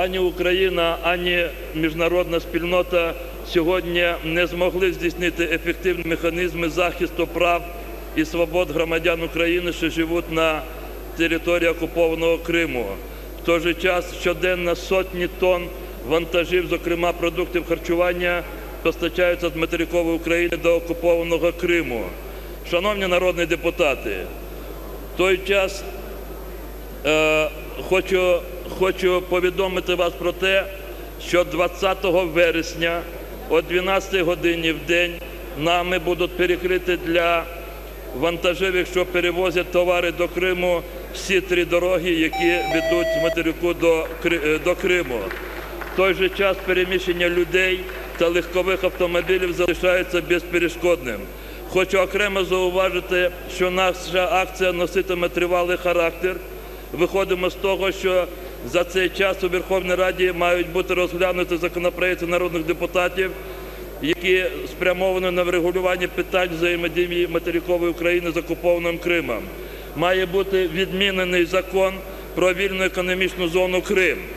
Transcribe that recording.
ані Україна, ані міжнародна спільнота сьогодні не змогли здійснити ефективні механізми захисту прав і свобод громадян України, що живуть на території окупованого Криму. В той же час щоденно сотні тонн вантажів, зокрема продуктів харчування, постачаються з материкової України до окупованого Криму. Шановні народні депутати, в той час е, хочу, хочу повідомити вас про те, що 20 вересня о 12 годині в день нами будуть перекриті для вантажівок, що перевозять товари до Криму, всі три дороги, які ведуть материку до, е, до Криму. В той же час переміщення людей та легкових автомобілів залишається безперешкодним. Хочу окремо зауважити, що наша акція носитиме тривалий характер. Виходимо з того, що за цей час у Верховній Раді мають бути розглянуті законопроекти народних депутатів, які спрямовані на врегулювання питань взаємодії материкової України з окупованим Кримом. Має бути відмінений закон про вільну економічну зону Крим.